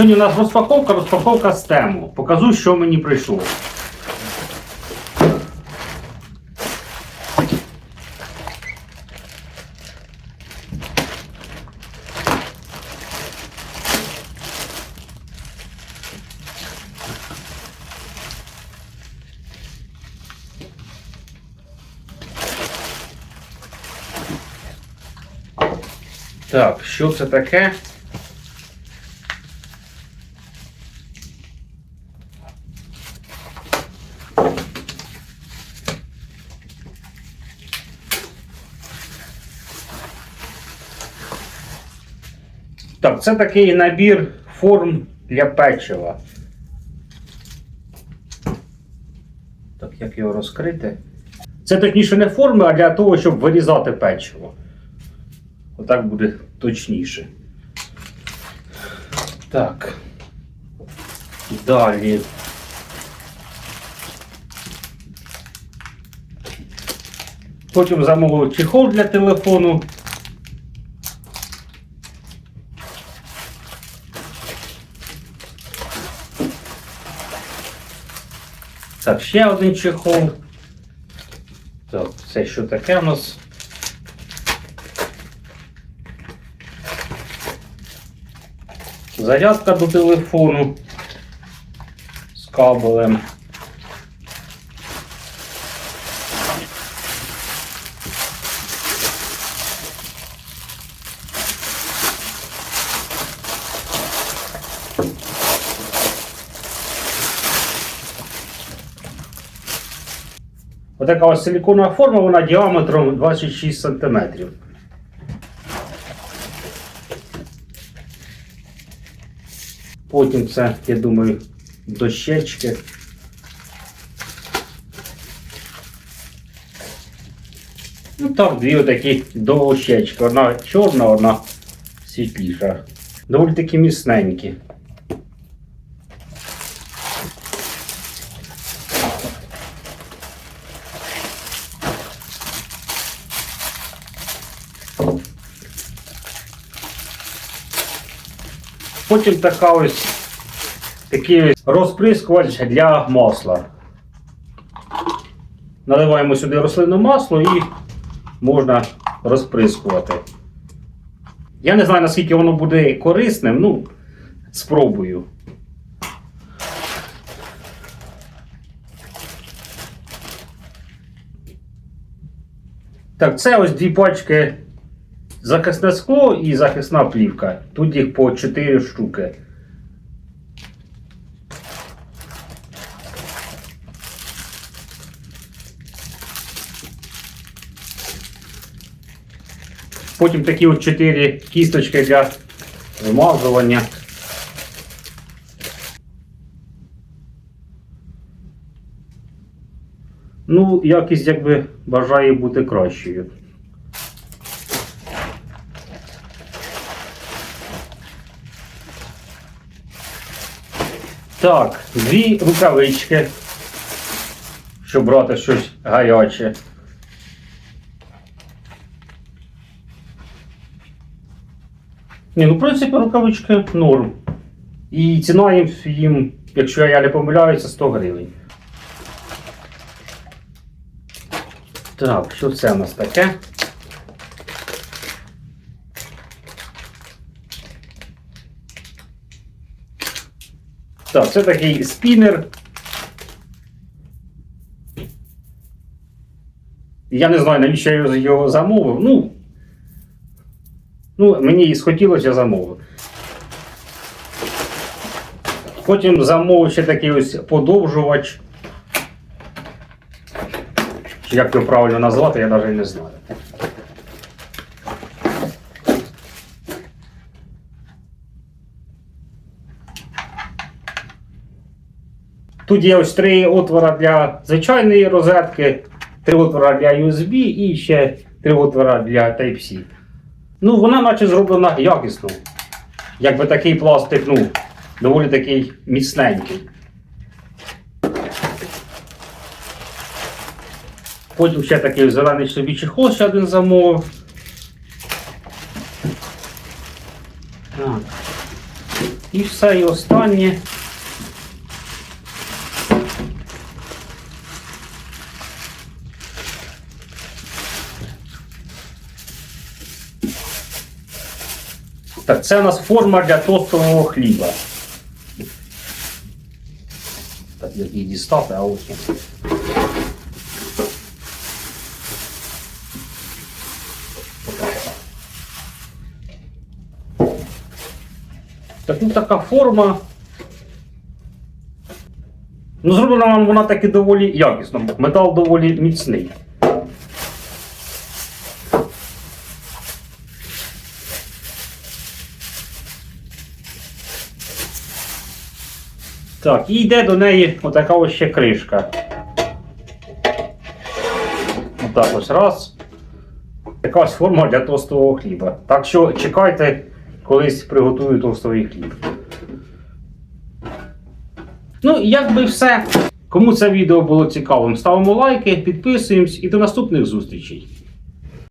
Сьогодні у нас розпаковка, розпаковка з тему. Покажу, що мені прийшло. Так, що це таке? Так, це такий набір форм для печива. Так, як його розкрити? Це точніше не форми, а для того, щоб вирізати печиво. Отак буде точніше. Так. Далі. Потім замовив чехол для телефону. Так, ще один чехол. Так, це що таке у нас? Зарядка до телефону з кабелем. Отака ось силіконова форма, вона діаметром 26 см. Потім це, я думаю, дощечки. Ну там дві отакі дощечки. Одна чорна, одна світліша. Доволі такі міцненькі. Потім така ось такий розприскувач для масла. Наливаємо сюди рослинне масло і можна розприскувати. Я не знаю, наскільки воно буде корисним, ну, спробую. Так, це ось дві пачки захисне скло і захисна плівка. Тут їх по 4 штуки. Потім такі от 4 кісточки для вмазування. Ну, якість якби бажає бути кращою. Так, дві рукавички, щоб брати щось гаряче. Ні, ну, в принципі, рукавички норм. І ціна їм, їм, якщо я не помиляюся, 100 гривень. Так, що це у нас таке? Так, це такий спінер. Я не знаю, навіщо я його замовив. Ну, ну мені і схотілося, замовив. Потім замовив ще такий ось подовжувач. Як його правильно назвати, я навіть не знаю. Тут є ось три отвора для звичайної розетки, три отвора для USB і ще три отвора для Type-C. Ну, вона наче зроблена якісно. Якби такий пластик, ну, доволі такий міцненький. Потім ще такий зелений собі чехол ще один замовив. І все, і останнє. Так, це у нас форма для тостового хліба. Так, як її дістати, а ось. Так, ну така форма. Ну, зроблена вона таки доволі якісно, метал доволі міцний. Так, і йде до неї отака ось ще кришка. Отак ось раз. Така ось форма для тостового хліба. Так що чекайте, колись приготую тостовий хліб. Ну, як би все. Кому це відео було цікавим, ставимо лайки, підписуємось і до наступних зустрічей.